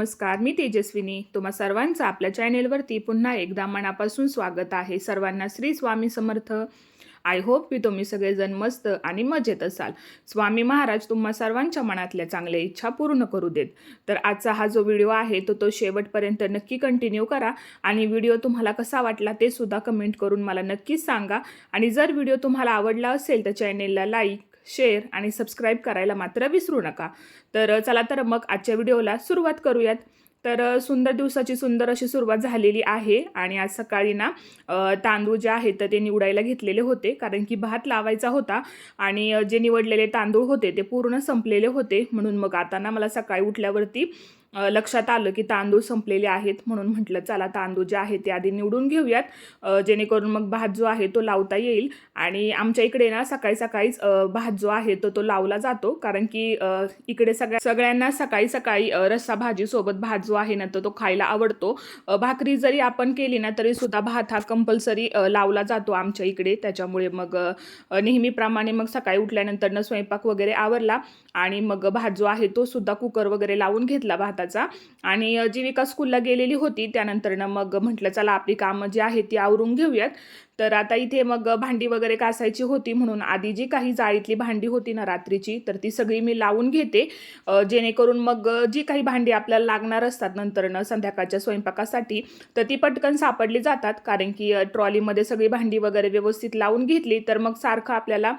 नमस्कार मी तेजस्विनी. तुम्हा सर्वांचं आपल्या चॅनेलवरती पुन्हा एकदा मनापासून स्वागत आहे. सर्वांना श्री स्वामी समर्थ. आय होप की तुम्ही सगळेजण मस्त आणि मजेत असाल. स्वामी महाराज तुम्हा सर्वांच्या मनातल्या चांगल्या इच्छा पूर्ण करू देत. तर आजचा हा जो व्हिडिओ आहे तो तो शेवटपर्यंत नक्की कंटिन्यू करा आणि व्हिडिओ तुम्हाला कसा वाटला ते सुद्धा कमेंट करून मला नक्कीच सांगा. आणि जर व्हिडिओ तुम्हाला आवडला असेल तर चॅनेलला लाईक शेअर आणि सबस्क्राईब करायला मात्र विसरू नका. तर चला तर मग आजच्या व्हिडिओला सुरुवात करूयात. तर सुंदर दिवसाची सुंदर अशी सुरुवात झालेली आहे आणि आज सकाळी ना तांदूळ जे आहेत तर ते निवडायला घेतलेले होते कारण की भात लावायचा होता आणि जे निवडलेले तांदूळ होते ते पूर्ण संपलेले होते. म्हणून मग आता ना मला सकाळी उठल्यावरती लक्षात आलं की तांदूळ संपलेले आहेत म्हणून म्हटलं चला तांदूळ जे आहे ते आधी निवडून घेऊयात जेणेकरून मग भात जो आहे तो लावता येईल. आणि आमच्या इकडे ना सकाळी सकाळीच भात जो आहे तो तो लावला जातो कारण की इकडे सगळ्या सगळ्यांना सकाळी सकाळी रस्सा भाजीसोबत भात जो आहे ना तो तो खायला आवडतो. भाकरी जरी आपण केली ना तरी सुद्धा भात हा कंपल्सरी लावला जातो आमच्या इकडे. त्याच्यामुळे मग नेहमीप्रमाणे मग सकाळी उठल्यानंतर स्वयंपाक वगैरे आवरला आणि मग भात जो आहे तो सुद्धा कुकर वगैरे लावून घेतला भात भाताचा आणि जीविका स्कूलला गेलेली होती त्यानंतरनं मग म्हटलं चला आपली कामं जी आहेत ती आवरून घेऊयात. तर आता इथे मग भांडी वगैरे कासायची होती म्हणून आधी जी काही जाळीतली भांडी होती ना रात्रीची तर ती सगळी मी लावून घेते. जेणेकरून मग जी काही भांडी आपल्याला लागणार असतात नंतरनं संध्याकाळच्या स्वयंपाकासाठी तर ती पटकन सापडली जातात. कारण की ट्रॉलीमध्ये सगळी भांडी वगैरे व्यवस्थित लावून घेतली तर मग सारखं आपल्याला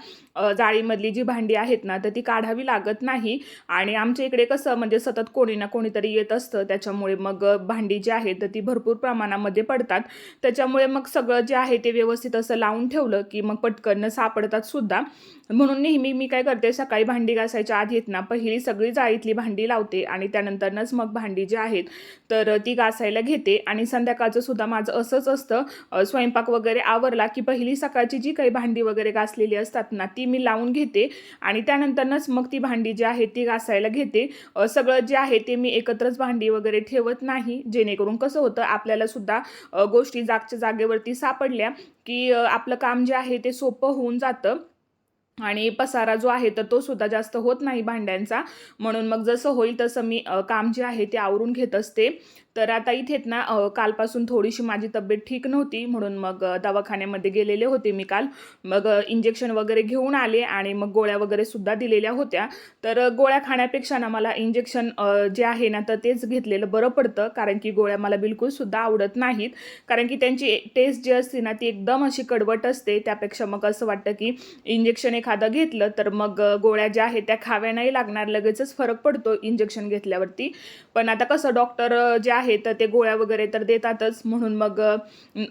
जाळीमधली जी भांडी आहेत ना तर ती काढावी लागत नाही. आणि आमच्या इकडे कसं म्हणजे सतत कोणी ना कोणीतरी येत असतं त्याच्यामुळे मग भांडी जी आहे तर ती भरपूर प्रमाणामध्ये पडतात. त्याच्यामुळे मग सगळं जे आहे ते व्यवस्थित व्यवस्थित असं लावून ठेवलं की मग पटकन सापडतात सुद्धा. म्हणून नेहमी मी काय करते सकाळी भांडी घासायच्या आधी येत ना पहिली सगळी जाळीतली भांडी लावते आणि त्यानंतरनच मग भांडी जी आहेत तर ती घासायला घेते. आणि संध्याकाळचं सुद्धा माझं असंच असतं. स्वयंपाक वगैरे आवरला की पहिली सकाळची जी काही भांडी वगैरे घासलेली असतात ना ती मी लावून घेते. आणि त्यानंतरनच मग ती भांडी जी आहे ती घासायला घेते. सगळं जे आहे ते मी एकत्रच भांडी वगैरे ठेवत नाही. जेणेकरून कसं होतं आपल्याला सुद्धा गोष्टी जागच्या जागेवरती सापडल्या. की आपलं काम जे आहे ते सोपं होऊन जातं. आणि पसारा जो आहे तर तो सुद्धा जास्त होत नाही भांड्यांचा. म्हणून मग जसं होईल तसं मी काम जे आहे ते आवरून घेत असते. तर आता इथेच ना कालपासून थोडीशी माझी तब्येत ठीक नव्हती म्हणून मग दवाखान्यामध्ये गेलेले होते मी काल. मग इंजेक्शन वगैरे घेऊन आले आणि मग गोळ्या वगैरे सुद्धा दिलेल्या होत्या. तर गोळ्या खाण्यापेक्षा ना मला इंजेक्शन जे आहे ना तर तेच घेतलेलं बरं पडतं कारण की गोळ्या मला बिलकुल सुद्धा आवडत नाहीत. कारण की त्यांची टेस्ट जी असते ना ती एकदम अशी कडवट असते. त्यापेक्षा मग असं वाटतं की इंजेक्शन एखादं घेतलं तर मग गोळ्या ज्या आहेत त्या खाव्या नाही लागणार लगेचच फरक पडतो इंजेक्शन घेतल्यावरती. पण आता कसं डॉक्टर जे आहे तर ते गोळ्या वगैरे तर देतातच. म्हणून मग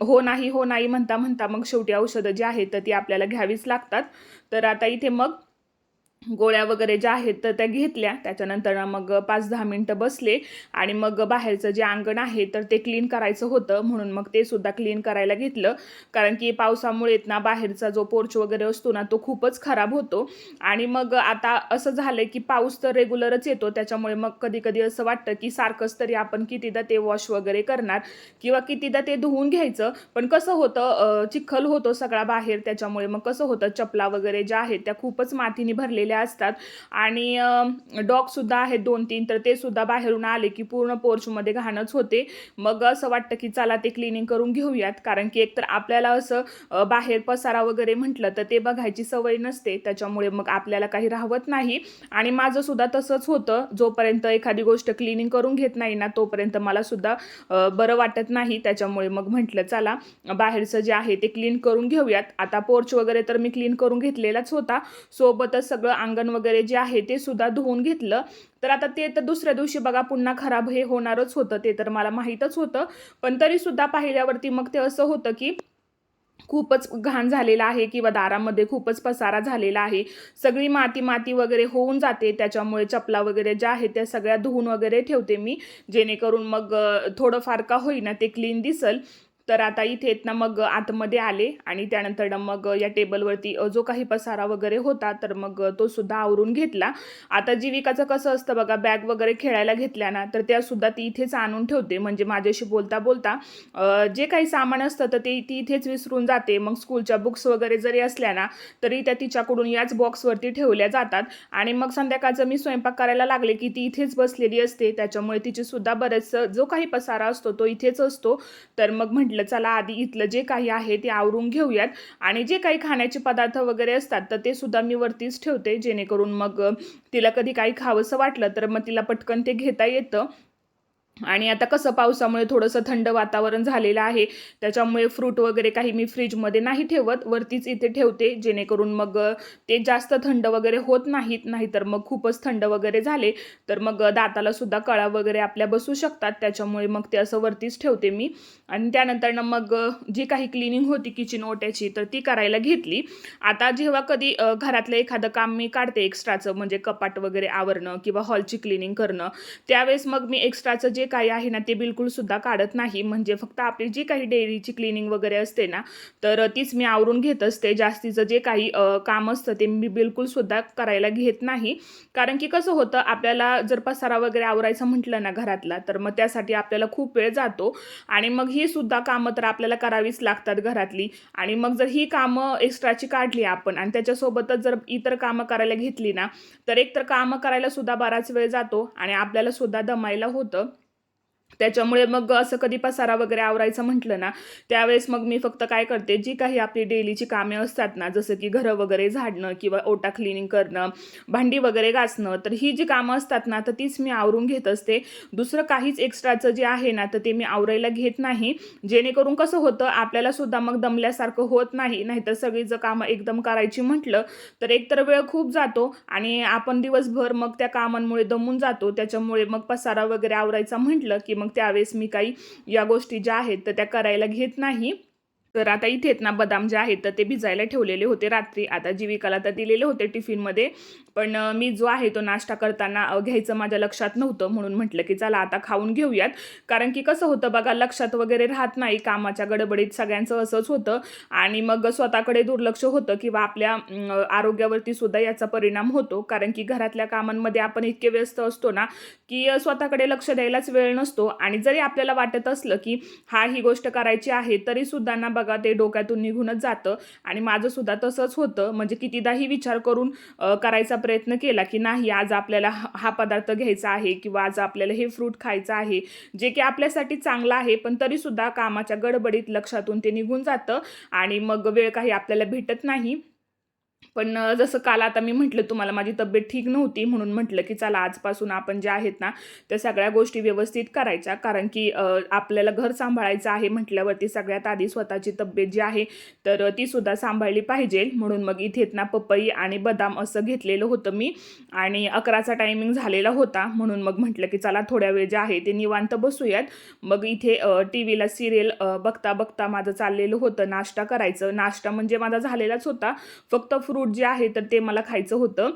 हो नाही हो नाही म्हणता म्हणता मग शेवटी औषधं जी आहेत तर ती आपल्याला घ्यावीच लागतात. तर आता इथे मग गोळ्या वगैरे ज्या आहेत तर त्या घेतल्या. त्याच्यानंतर मग पाच दहा मिनटं बसले आणि मग बाहेरचं जे अंगण आहे तर ते क्लीन करायचं होतं. म्हणून मग ते सुद्धा क्लीन करायला घेतलं. कारण की पावसामुळे ना बाहेरचा जो पोर्च वगैरे असतो ना तो खूपच खराब होतो. आणि मग आता असं झालं की पाऊस तर रेग्युलरच येतो. त्याच्यामुळे मग कधी कधी असं वाटतं की सारखंच तरी आपण कितीदा ते वॉश वगैरे करणार किंवा कितीदा ते धुवून घ्यायचं. पण कसं होतं चिखल होतो सगळा बाहेर. त्याच्यामुळे मग कसं होतं चपला वगैरे ज्या आहेत त्या खूपच मातीने भरलेल्या असतात. आणि डॉगसुद्धा आहेत दोन तीन तर ते सुद्धा बाहेरून आले की पूर्ण पोर्चमध्ये घाणच होते. मग असं वाटतं की चला ते क्लिनिंग करून घेऊयात. कारण की एकतर आपल्याला असं बाहेर पसारा वगैरे म्हटलं तर ते बघायची सवय नसते. त्याच्यामुळे मग आपल्याला काही राहवत नाही. आणि माझं सुद्धा तसंच होतं. जोपर्यंत एखादी गोष्ट क्लिनिंग करून घेत नाही ना तोपर्यंत मला सुद्धा बरं वाटत नाही. त्याच्यामुळे मग म्हटलं चला बाहेरचं जे आहे ते क्लीन करून घेऊयात. आता पोर्च वगैरे तर मी क्लीन करून घेतलेलाच होता. सोबतच सगळं अंगण वगैरे जे आहे ते सुद्धा धुवून घेतलं. तर आता ते तर दुसऱ्या दिवशी बघा पुन्हा खराब हे होणारच होतं ते तर मला माहीतच होतं. पण तरी सुद्धा पाहिल्यावरती मग ते असं होतं की खूपच घाण झालेला आहे किंवा दारामध्ये खूपच पसारा झालेला आहे. सगळी माती माती वगैरे होऊन जाते त्याच्यामुळे चपला वगैरे ज्या आहेत त्या सगळ्या धुवून वगैरे ठेवते मी. जेणेकरून मग थोडंफार का होईना ते क्लीन दिसल. तर आता इथे ना मग आतमध्ये आले आणि त्यानंतर ना मग या टेबलवरती जो काही पसारा वगैरे होता तर मग तो सुद्धा आवरून घेतला. आता जीविकाचं कसं असतं बघा बॅग वगैरे खेळायला घेतल्या ना तर त्या सुद्धा ती इथेच आणून ठेवते. म्हणजे माझ्याशी बोलता बोलता जे काही सामान असतं तर ते ती इथेच विसरून जाते. मग स्कूलच्या बुक्स वगैरे जरी असल्या ना तरी त्या तिच्याकडून याच बॉक्सवरती ठेवल्या जातात. आणि मग संध्याकाळचं मी स्वयंपाक करायला लागले की ती इथेच बसलेली असते. त्याच्यामुळे तिची सुद्धा बरेचसं जो काही पसारा असतो तो इथेच असतो. तर मग म्हटलं चला आधी इथलं जे काही आहे ते आवरून घेऊयात आणि जे काही खाण्याचे पदार्थ वगैरे असतात तर ते सुद्धा मी वरतीच ठेवते जेणेकरून मग तिला कधी काही खावंसं वाटलं तर मग तिला पटकन ते घेता येतं आणि आता कसं पावसामुळे थोडंसं थंड वातावरण झालेलं आहे. त्याच्यामुळे फ्रूट वगैरे काही मी फ्रीजमध्ये नाही ठेवत. वरतीच इथे ठेवते. जेणेकरून मग ते जास्त थंड वगैरे होत नाहीत. नाहीतर मग खूपच थंड वगैरे झाले. तर मग दाताला सुद्धा कळा वगैरे आपल्या बसू शकतात. त्याच्यामुळे मग ते असं वरतीच ठेवते मी. आणि त्यानंतर ना मग जी काही क्लिनिंग होती किचन ओट्याची तर ती करायला घेतली. आता जेव्हा कधी घरातलं एखादं काम मी काढते एक्स्ट्राचं म्हणजे कपाट वगैरे आवरणं किंवा हॉलची क्लिनिंग करणं त्यावेळेस मग मी एक्स्ट्राचं जे काही आहे ना ते बिलकुल सुद्धा काढत नाही. म्हणजे फक्त आपली जी काही डेअरीची क्लिनिंग वगैरे असते ना तर तीच मी आवरून घेत असते. जास्तीचं जे काही काम असतं ते मी बिलकुल सुद्धा करायला घेत नाही. कारण की कसं होतं आपल्याला जर पसारा वगैरे आवरायचं म्हटलं ना घरातला तर मग त्यासाठी आपल्याला खूप वेळ जातो. आणि मग ही सुद्धा कामं तर आपल्याला करावीच लागतात घरातली. आणि मग जर ही कामं एक्स्ट्राची काढली आपण आणि त्याच्यासोबतच जर इतर कामं करायला घेतली ना तर एक तर कामं करायला सुद्धा बराच वेळ जातो आणि आपल्याला सुद्धा दमायला होतं. त्याच्यामुळे मग असं कधी पसारा वगैरे आवरायचं म्हटलं ना त्यावेळेस मग मी फक्त काय करते जी काही आपली डेलीची कामे असतात ना जसं की घरं वगैरे झाडणं किंवा ओटा क्लिनिंग करणं भांडी वगैरे घासणं तर ही जी कामं असतात ना तर तीच मी आवरून घेत असते. दुसरं काहीच एक्स्ट्राचं जे आहे ना तर ते मी आवरायला घेत नाही. जेणेकरून कसं होतं आपल्याला सुद्धा मग दमल्यासारखं होत नाही नाहीतर सगळी जर कामं एकदम करायची म्हटलं तर एकतर वेळ खूप जातो आणि आपण दिवसभर मग त्या कामांमुळे दमून जातो. त्याच्यामुळे मग पसारा वगैरे आवरायचा म्हटलं की मग त्यावेळेस मी काही या गोष्टी ज्या आहेत तर त्या करायला घेत नाही. तर आता इथेच ना बदाम जे आहेत तर ते भिजायला ठेवलेले होते रात्री. आता जीविकाला तर दिलेले होते टिफिनमध्ये. पण मी जो आहे तो नाश्ता करताना घ्यायचं माझ्या लक्षात नव्हतं म्हणून म्हटलं की चला आता खाऊन घेऊयात. कारण की कसं होतं बघा लक्षात वगैरे राहत नाही कामाच्या गडबडीत सगळ्यांचं असंच होतं. आणि मग स्वतःकडे दुर्लक्ष होतं किंवा आपल्या आरोग्यावरती सुद्धा याचा परिणाम होतो. कारण की घरातल्या कामांमध्ये आपण इतके व्यस्त असतो ना की स्वतःकडे लक्ष द्यायलाच वेळ नसतो. आणि जरी आपल्याला वाटत असलं की हा ही गोष्ट करायची आहे तरी सुद्धा ना बघा ते डोक्यातून निघूनच जातं. आणि माझं सुद्धा तसंच होतं. म्हणजे कितीदाही विचार करून करायचा प्रयत्न केला की नाही आज आपल्याला हा हा पदार्थ घ्यायचा आहे किंवा आज आपल्याला हे फ्रूट खायचं आहे जे की आपल्यासाठी चांगलं आहे पण तरीसुद्धा कामाच्या गडबडीत लक्षातून ते निघून जातं आणि मग वेळ काही आपल्याला भेटत नाही. पण जसं काल आता मी म्हटलं तुम्हाला माझी तब्येत ठीक नव्हती म्हणून म्हटलं की चला आजपासून आपण ज्या आहेत ना त्या सगळ्या गोष्टी व्यवस्थित करायच्या. कारण की आपल्याला घर सांभाळायचं आहे म्हटल्यावरती सगळ्यात आधी स्वतःची तब्येत जी आहे तर ती सुद्धा सांभाळली पाहिजे. म्हणून मग इथेत ना पपई आणि बदाम असं घेतलेलं होतं मी. आणि अकराचा टायमिंग झालेला होता. म्हणून मग म्हटलं की चला थोड्या वेळ जे आहे ते निवांत बसूयात. मग इथे टी व्हीला सिरियल बघता बघता माझं चाललेलं होतं नाश्ता करायचं. नाश्ता म्हणजे माझा झालेलाच होता. फक्त फ्रूट जे आहे तर ते मला खायचं होतं.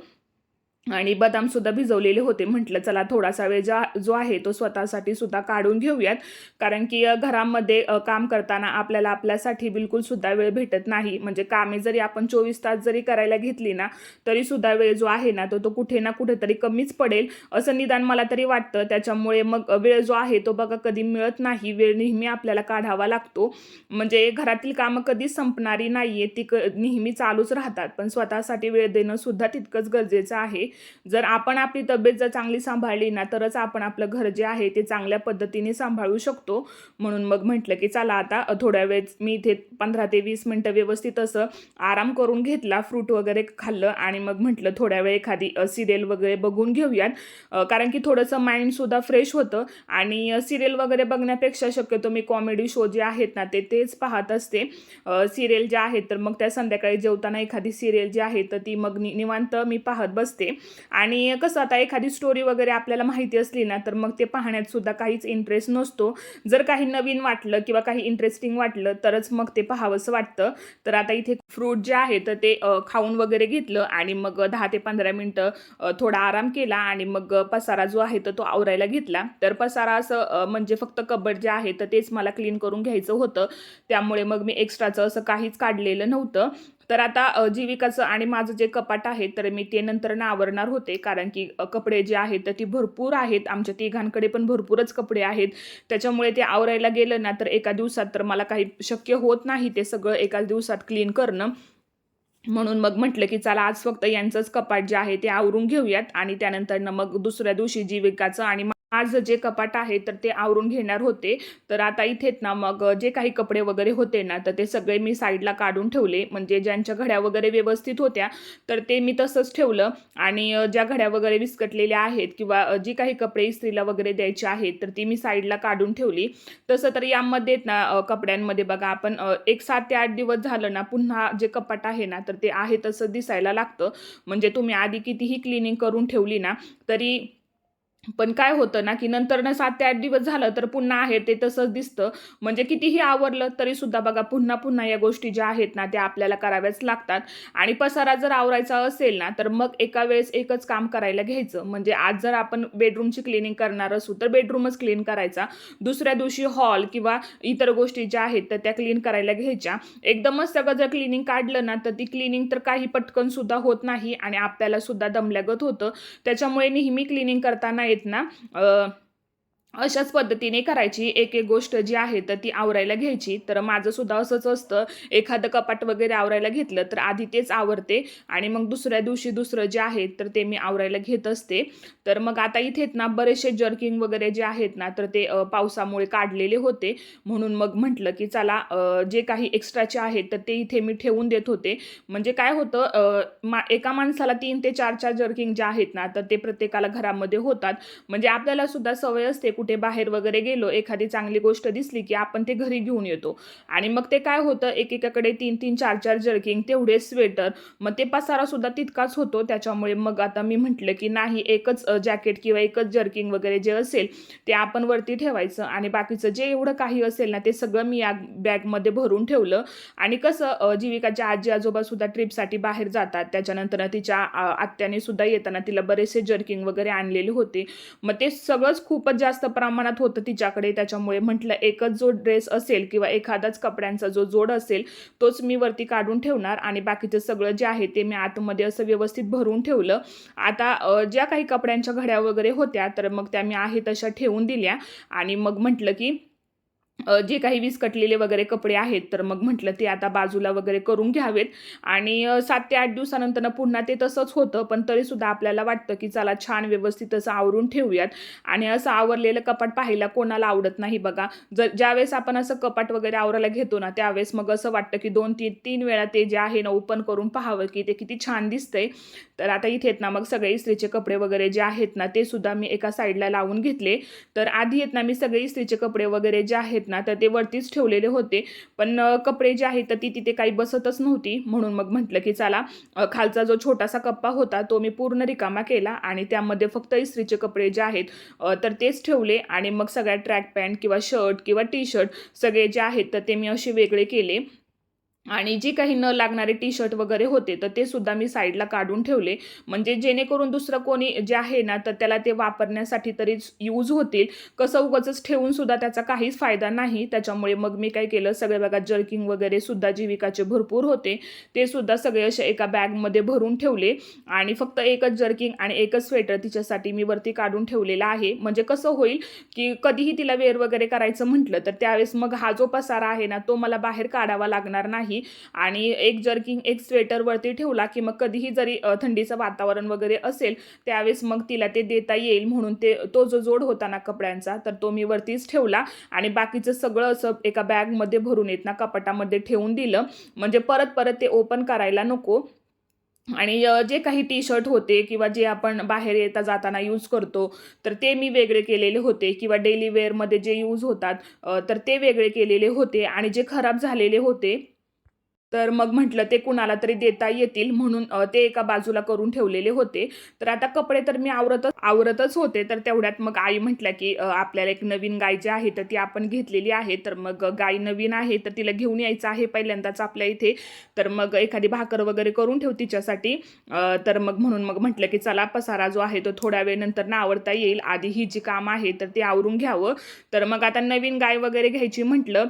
आणि बदामसुद्धा भिजवलेले होते. म्हटलं चला थोडासा वेळ जा जो आहे तो स्वतःसाठी सुद्धा काढून घेऊयात. कारण की घरामध्ये काम करताना आपल्याला आपल्यासाठी बिलकुलसुद्धा वेळ भेटत नाही. म्हणजे कामे जरी आपण चोवीस तास जरी करायला घेतली ना तरीसुद्धा वेळ जो आहे ना तो तो कुठे ना कुठेतरी कमीच पडेल. असं निदान मला तरी वाटतं. त्याच्यामुळे मग वेळ जो आहे तो बघा कधी मिळत नाही. वेळ नेहमी आपल्याला काढावा लागतो. म्हणजे घरातील कामं कधीच संपणारी नाही आहे ती क नेहमी चालूच राहतात. पण स्वतःसाठी वेळ देणं सुद्धा तितकंच गरजेचं आहे. जर आपण आपली तब्येत जर चांगली सांभाळली ना तरच आपण आपलं घर जे आहे ते चांगल्या पद्धतीने सांभाळू शकतो. म्हणून मग म्हटलं की चला आता थोड्या वेळ मी इथे पंधरा ते वीस मिनटं व्यवस्थित असं आराम करून घेतला फ्रूट वगैरे खाल्लं आणि मग म्हटलं थोड्या वेळ एखादी सिरियल वगैरे बघून घेऊयात. कारण की थोडंसं माइंडसुद्धा फ्रेश होतं आणि सिरियल वगैरे बघण्यापेक्षा शक्यतो मी कॉमेडी शो जे आहेत ना ते तेच पाहत असते. सिरियल ज्या आहेत तर मग त्या संध्याकाळी जेवताना एखादी सिरियल जी आहे तर ती मग नि निवांत मी पाहत बसते. आणि कसं आता एखादी स्टोरी वगैरे आपल्याला माहिती असली ना तर मग ते पाहण्यात सुद्धा काहीच इंटरेस्ट नसतो. जर काही नवीन वाटलं किंवा काही इंटरेस्टिंग वाटलं तरच मग ते पाहावंसं वाटतं. तर आता इथे फ्रूट जे आहे तर ते खाऊन वगैरे घेतलं आणि मग दहा ते पंधरा मिनटं थोडा आराम केला आणि मग पसारा जो आहे तर तो आवरायला घेतला. तर पसारा असं म्हणजे फक्त कबड जे आहे तर तेच मला क्लीन करून घ्यायचं होतं. त्यामुळे मग मी एक्स्ट्राचं असं काहीच काढलेलं नव्हतं. तर आता जीविकाचं आणि माझं जे कपाट आहे तर मी ते नंतर ना आवरणार होते. कारण की कपडे जे आहेत तर ती भरपूर आहेत. आमच्या तिघांकडे पण भरपूरच कपडे आहेत. त्याच्यामुळे ते आवरायला गेलं ना तर एका दिवसात तर मला काही शक्य होत नाही ते सगळं एकाच दिवसात क्लीन करणं. म्हणून मग म्हटलं की चला आज फक्त यांचंच कपाट जे आहे ते आवरून घेऊयात आणि त्यानंतर ना मग दुसऱ्या दिवशी जीविकाचं आणि आज जे कपाट आहे तर ते आवरून घेणार होते. तर आता इथेच ना मग जे काही कपडे वगैरे होते ना तर ते सगळे मी साईडला काढून ठेवले. म्हणजे ज्यांच्या घड्या वगैरे व्यवस्थित होत्या तर ते मी तसंच ठेवलं. आणि ज्या घड्या वगैरे विस्कटलेल्या आहेत किंवा जी काही कपडे इस्त्रीला वगैरे द्यायची आहेत तर ती मी साईडला काढून ठेवली. तसं तर यामध्ये ना कपड्यांमध्ये बघा आपण एक सात ते आठ दिवस झालं ना पुन्हा जे कपाट आहे ना तर ते आहे तसं दिसायला लागतं. म्हणजे तुम्ही आधी कितीही क्लिनिंग करून ठेवली ना तरी पण काय होतं ना की नंतर ना सात ते आठ दिवस झालं तर पुन्हा आहे ते तसंच दिसतं. म्हणजे कितीही आवरलं तरी सुद्धा बघा पुन्हा पुन्हा या गोष्टी ज्या आहेत ना त्या आपल्याला कराव्याच लागतात. आणि पसारा जर आवरायचा असेल ना तर मग एका वेळेस एकच काम करायला घ्यायचं. म्हणजे आज जर आपण बेडरूमची क्लिनिंग करणार असू तर बेडरूमच क्लीन करायचा. दुसऱ्या दिवशी हॉल किंवा इतर गोष्टी ज्या आहेत तर त्या क्लीन करायला घ्यायच्या. एकदमच सगळं जर क्लिनिंग काढलं ना तर ती क्लिनिंग तर काही पटकन सुद्धा होत नाही आणि आपल्याला सुद्धा दमल्यागत होतं. त्याच्यामुळे नेहमी क्लिनिंग करताना आहेत ना अशाच पद्धतीने करायची. एक एक गोष्ट जी आहे तर ती आवरायला घ्यायची. तर माझं सुद्धा असंच असतं. एखादं कपाट वगैरे आवरायला घेतलं तर आधी तेच आवरते. आणि मग दुसऱ्या दिवशी दुसरं जे आहे तर ते मी आवरायला घेत असते. तर मग आता इथेच ना बरेचसे जर्किंग वगैरे जे आहेत ना तर ते पावसामुळे काढलेले होते. म्हणून मग म्हटलं की चला जे काही एक्स्ट्राचे आहेत तर ते इथे मी ठेवून देत होते. म्हणजे काय होतं मा एका माणसाला तीन ते चार चार जर्किंग जे आहेत ना तर ते प्रत्येकाला घरामध्ये होतात. म्हणजे आपल्याला सुद्धा सवय असते कुठे बाहेर वगैरे गेलो एखादी चांगली गोष्ट दिसली की आपण ते घरी घेऊन येतो. आणि मग ते काय होतं एकेकाकडे तीन तीन चार चार जर्किंग तेवढे स्वेटर मग ते पसारा सुद्धा तितकाच होतो. त्याच्यामुळे मग आता मी म्हटलं की नाही एकच जॅकेट किंवा एकच जर्किंग वगैरे जे असेल ते आपण वरती ठेवायचं. आणि बाकीचं जे एवढं काही असेल ना ते सगळं मी या बॅगमध्ये भरून ठेवलं. आणि कसं जीविकाच्या आजी आजोबा सुद्धा ट्रिपसाठी बाहेर जातात. त्याच्यानंतर तिच्या आ, आत्याने सुद्धा येताना तिला बरेचसे जर्किंग वगैरे आणलेले होते. मग ते सगळंच खूपच जास्त प्रमाणात होतं तिच्याकडे. त्याच्यामुळे म्हटलं एकच जो ड्रेस असेल किंवा एखादाच कपड्यांचा जो जोड असेल तोच मी वरती काढून ठेवणार आणि बाकीचं सगळं जे आहे ते मी आतमध्ये असं व्यवस्थित भरून ठेवलं. आता ज्या काही कपड्यांच्या घड्या वगैरे होत्या तर मग त्या मी आहे तशा ठेवून दिल्या आणि मग म्हटलं की जे काही विस्कटलेले वगैरे कपडे आहेत तर मग म्हटलं ते आता बाजूला वगैरे करून घ्यावेत. आणि सात ते आठ दिवसानंतर पुन्हा ते तसंच होतं पण तरीसुद्धा आपल्याला वाटतं की चला छान व्यवस्थित असं आवरून ठेवूयात. आणि असं आवरलेलं कपाट पाहायला कोणाला आवडत नाही बघा. जर ज्यावेळेस आपण असं कपाट वगैरे आवरायला घेतो ना त्यावेळेस मग असं वाटतं की दोन तीन तीन वेळा ते जे आहे ना ओपन करून पाहावं की ते किती छान दिसतंय. तर आता इथे ना मग सगळे इस्त्रीचे कपडे वगैरे जे आहेत ना ते सुद्धा मी एका साईडला लावून घेतले. तर आधी येत ना मी सगळे इस्त्रीचे कपडे वगैरे जे आहेत ना तर ते वरतीच ठेवलेले होते. पण कपडे जे आहेत तर ती तिथे काही बसतच नव्हती. म्हणून मग म्हटलं की चला खालचा जो छोटासा कप्पा होता तो मी पूर्ण रिकामा केला आणि त्यामध्ये फक्त इस्त्रीचे कपडे जे आहेत तर तेच ठेवले. आणि मग सगळ्या ट्रॅक पॅन्ट किंवा शर्ट किंवा टी शर्ट सगळे जे आहेत तर ते मी असे वेगळे केले. आणि जी काही न लागणारे टी शर्ट वगैरे होते तर ते सुद्धा मी साईडला काढून ठेवले. म्हणजे जेणेकरून दुसरं कोणी जे आहे ना तर त्याला ते वापरण्यासाठी तरी यूज होतील. कसं उगाचच ठेवून सुद्धा त्याचा काहीच फायदा नाही. त्याच्यामुळे मग मी काय केलं सगळे बघा जर्किंग वगैरे सुद्धा जीविकाचे भरपूर होते. ते सुद्धा सगळे असे एका बॅगमध्ये भरून ठेवले. आणि फक्त एकच जर्किंग आणि एकच स्वेटर तिच्यासाठी मी वरती काढून ठेवलेला आहे. म्हणजे कसं होईल की कधीही तिला वेअर वगैरे करायचं म्हटलं तर त्यावेळेस मग हा जो पसारा आहे ना तो मला बाहेर काढावा लागणार नाही. आणि एक जर्किंग एक स्वेटर वरती ठेवला की मग कधीही जरी थंडीचं वातावरण वगैरे असेल त्यावेळेस मग तिला ते देता येईल. म्हणून ते तो जो जोड होता ना कपड्यांचा तर तो मी वरतीच ठेवला. आणि बाकीचं सगळं असं एका बॅगमध्ये भरून येत ना कपाटामध्ये ठेवून दिलं. म्हणजे परत परत ते ओपन करायला नको. आणि जे काही टी शर्ट होते किंवा जे आपण बाहेर येता जाताना यूज करतो तर ते मी वेगळे केलेले होते. किंवा डेली वेअरमध्ये जे यूज होतात तर ते वेगळे केलेले होते. आणि जे खराब झालेले होते तर मग म्हटलं ते कुणाला तरी देता येतील म्हणून ते एका बाजूला करून ठेवलेले होते. तर आता कपडे तर मी आवरतच आवरतच होते. तर तेवढ्यात मग आई म्हटल्या की आपल्याला एक नवीन गाय जी आहे तर ती आपण घेतलेली आहे. तर मग गाय नवीन आहे तर तिला घेऊन यायचं आहे पहिल्यांदाच आपल्या इथे. तर मग एखादी भाकर वगैरे करून ठेव तिच्यासाठी. तर मग म्हणून मग म्हटलं की चला पसारा जो आहे तो थोड्या वेळ नंतर ना आवडता येईल. आधी ही जी काम आहे तर ते आवरून घ्यावं. तर मग आता नवीन गाय वगैरे घ्यायची म्हटलं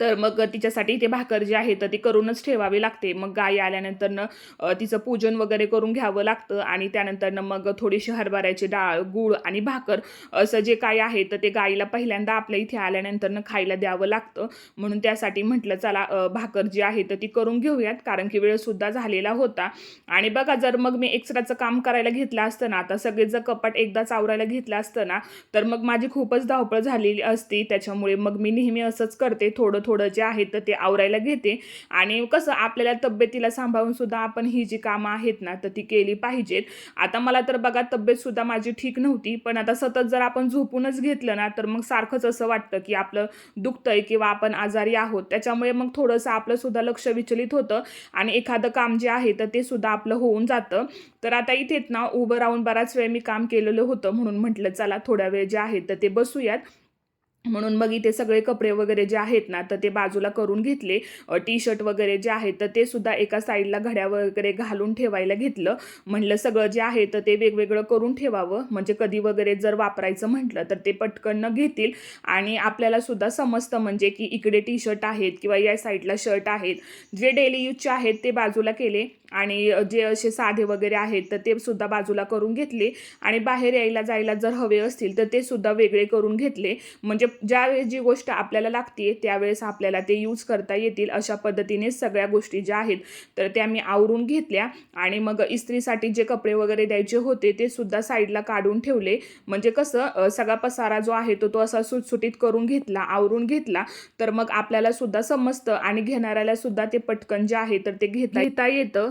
तर मग तिच्यासाठी ते भाकर जी आहे तर ती करूनच ठेवावी लागते. मग गाय आल्यानंतरनं तिचं पूजन वगैरे करून घ्यावं लागतं आणि त्यानंतरनं मग थोडीशी हरभऱ्याची डाळ गूळ आणि भाकर असं जे काय आहे तर ते गाईला पहिल्यांदा आपल्या इथे आल्यानंतरनं खायला द्यावं लागतं. म्हणून त्यासाठी म्हटलं चला भाकर जी आहे तर ती करून घेऊयात. कारण की वेळसुद्धा झालेला होता. आणि बघा जर मग मी एक्स्ट्राचं काम करायला घेतलं असतं ना आता सगळे जर कपाट एकदा चावरायला घेतलं असतं ना तर मग माझी खूपच धावपळ झालेली असती. त्याच्यामुळे मग मी नेहमी असंच करते थोडं थोडं जे आहे तर ते आवरायला घेते. आणि कसं आपल्याला तब्येतीला सांभाळून सुद्धा आपण ही जी कामं आहेत ना तर ती केली पाहिजेत. आता मला तर बघा तब्येत सुद्धा माझी ठीक नव्हती. पण आता सतत जर आपण झोपूनच घेतलं ना तर मग सारखंच असं वाटतं की आपलं दुखतंय किंवा आपण आजारी आहोत. त्याच्यामुळे मग थोडंसं आपलं सुद्धा लक्ष विचलित होतं आणि एखादं काम जे आहे तर ते सुद्धा आपलं होऊन जातं. तर आता इथेच ना उभं राहून बराच वेळ मी काम केलेलं होतं म्हणून म्हटलं चला थोड्या वेळ जे आहे तर ते बसूयात. म्हणून मग इथे सगळे कपडे वगैरे जे आहेत ना तर ते बाजूला करून घेतले. टी शर्ट वगैरे जे आहेत तर ते सुद्धा एका साईडला घड्या वगैरे घालून ठेवायला घेतलं. म्हणलं सगळं जे आहे तर ते वेगवेगळं करून ठेवावं. म्हणजे कधी वगैरे जर वापरायचं म्हटलं तर ते पटकन घेतील. आणि आपल्याला सुद्धा समजतं म्हणजे की इकडे टी शर्ट आहेत किंवा या साईडला शर्ट आहेत. जे डेली यूजचे आहेत ते बाजूला केले. आणि जे असे साधे वगैरे आहेत तर ते सुद्धा बाजूला करून घेतले. आणि बाहेर यायला जायला जर हवे असतील तर ते सुद्धा वेगळे करून घेतले. म्हणजे ज्यावेळेस जी गोष्ट आपल्याला लागते त्यावेळेस आपल्याला ते यूज करता येतील अशा पद्धतीने सगळ्या गोष्टी ज्या आहेत तर त्या मी आवरून घेतल्या. आणि मग इस्त्रीसाठी जे कपडे वगैरे द्यायचे होते ते सुद्धा साईडला काढून ठेवले. म्हणजे कसं सगळा पसारा जो आहे तो तो असा सुटसुटीत करून घेतला आवरून घेतला. तर मग आपल्याला सुद्धा समजतं आणि घेणाऱ्याला सुद्धा ते पटकन जे आहे तर ते घेता घेता येतं.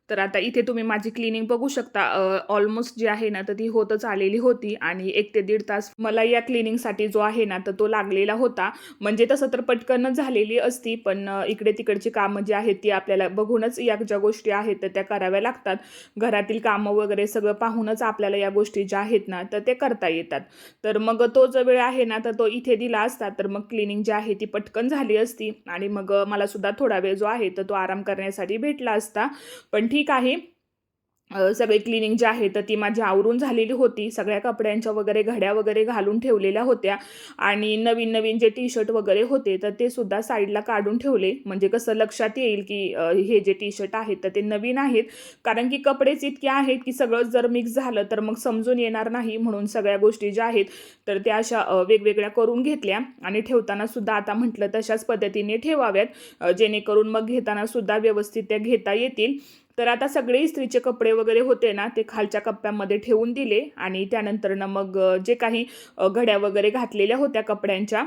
तर आता इथे तुम्ही माझी क्लिनिंग बघू शकता. ऑलमोस्ट जी आहे ना तर ती होतच आलेली होती आणि एक ते दीड तास मला या क्लिनिंगसाठी जो आहे ना तर तो लागलेला होता. म्हणजे तसं तर पटकन झालेली असती पण इकडे तिकडची कामं जी आहेत ती आपल्याला बघूनच या ज्या गोष्टी आहेत तर त्या कराव्या लागतात. घरातील कामं वगैरे सगळं पाहूनच आपल्याला या गोष्टी ज्या आहेत ना तर ते करता येतात. तर मग तो जो वेळ आहे ना तर तो इथे दिला असता तर मग क्लिनिंग जी आहे ती पटकन झाली असती आणि मग मला सुद्धा थोडा वेळ जो आहे तर तो आराम करण्यासाठी भेटला असता. पण ठीक ठीक आहे. सगळी क्लिनिंग जी आहे तर ती माझी आवरून झालेली होती. सगळ्या कपड्यांच्या वगैरे घड्या वगैरे घालून ठेवलेल्या होत्या. आणि नवीन नवीन जे टी शर्ट वगैरे होते तर ते सुद्धा साईडला काढून ठेवले. म्हणजे कसं लक्षात येईल की हे जे टी शर्ट आहेत तर ते नवीन आहेत. कारण की कपडेच इतके आहेत की सगळं जर मिक्स झालं तर मग समजून येणार नाही म्हणून सगळ्या गोष्टी ज्या आहेत तर त्या अशा वेगवेगळ्या करून घेतल्या. आणि ठेवताना सुद्धा आता म्हटलं तशाच पद्धतीने ठेवाव्यात. जेणेकरून मग घेताना सुद्धा व्यवस्थित त्या घेता येतील. तर आता सगळे इस्त्रीचे कपडे वगैरे होते ना ते खालच्या कप्प्यामध्ये ठेवून दिले आणि त्यानंतरनं मग जे काही घड्या वगैरे घातलेल्या होत्या कपड्यांच्या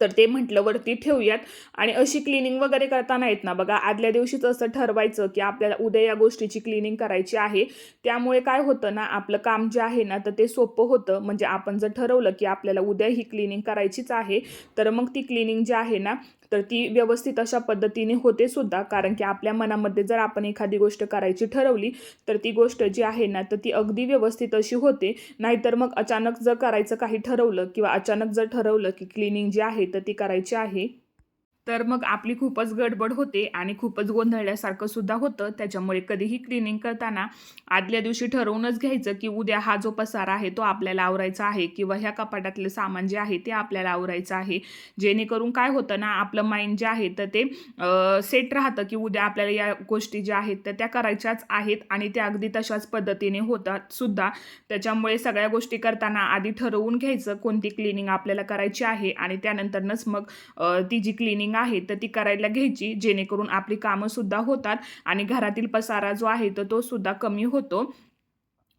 तर ते म्हटलं वरती ठेवूयात. आणि अशी क्लिनिंग वगैरे करताना येत ना बघा आदल्या दिवशीच असं ठरवायचं की आपल्याला उद्या या गोष्टीची क्लिनिंग करायची आहे. त्यामुळे काय होतं ना आपलं काम जे आहे ना तर ते सोपं होतं. म्हणजे आपण जर ठरवलं की आपल्याला उद्या ही क्लिनिंग करायचीच आहे तर मग ती क्लिनिंग जी आहे ना तर ती व्यवस्थित अशा पद्धतीने होते सुद्धा. कारण की आपल्या मनामध्ये जर आपण एखादी गोष्ट करायची ठरवली तर ती गोष्ट जी आहे ना तर ती अगदी व्यवस्थित अशी होते. नाहीतर मग अचानक जर करायचं काही ठरवलं किंवा अचानक जर ठरवलं की क्लिनिंग जी आहे तर ती करायची आहे. तर मग आपली खूपच गडबड होते आणि खूपच गोंधळल्यासारखं सुद्धा होतं. त्याच्यामुळे कधीही क्लिनिंग करताना आदल्या दिवशी ठरवूनच घ्यायचं की उद्या हा जो पसारा आहे तो आपल्याला आवरायचा आहे किंवा ह्या कपाटातलं सामान जे आहे ते आपल्याला आवरायचं आहे. जेणेकरून काय होतं ना आपलं माइंड जे आहे तर ते सेट राहतं की उद्या आपल्याला या गोष्टी ज्या आहेत तर त्या करायच्याच आहेत आणि त्या अगदी तशाच पद्धतीने होतात सुद्धा. त्याच्यामुळे सगळ्या गोष्टी करताना आधी ठरवून घ्यायचं कोणती क्लिनिंग आपल्याला करायची आहे आणि त्यानंतरनच मग ती जी क्लिनिंग आहे तर ती करायला घ्यायची. जेणेकरून आपली कामं सुद्धा होतात आणि घरातील पसारा जो आहे तर तो सुद्धा कमी होतो.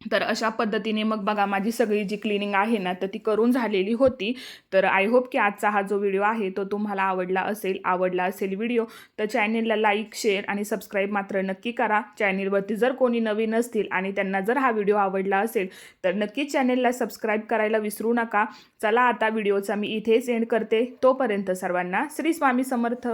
तर अशा पद्धतीने मग बघा माझी सगळी जी क्लिनिंग आहे ना तर ती करून झालेली होती. तर आय होप की आजचा हा जो व्हिडिओ आहे तो तुम्हाला आवडला असेल आवडला असेल व्हिडिओ तर चॅनेलला लाईक शेअर आणि सबस्क्राईब मात्र नक्की करा. चॅनेलवरती जर कोणी नवीन असतील आणि त्यांना जर हा व्हिडिओ आवडला असेल तर नक्कीच चॅनेलला सबस्क्राईब करायला विसरू नका. चला आता व्हिडिओचा मी इथेच एंड करते. तोपर्यंत सर्वांना श्री स्वामी समर्थ.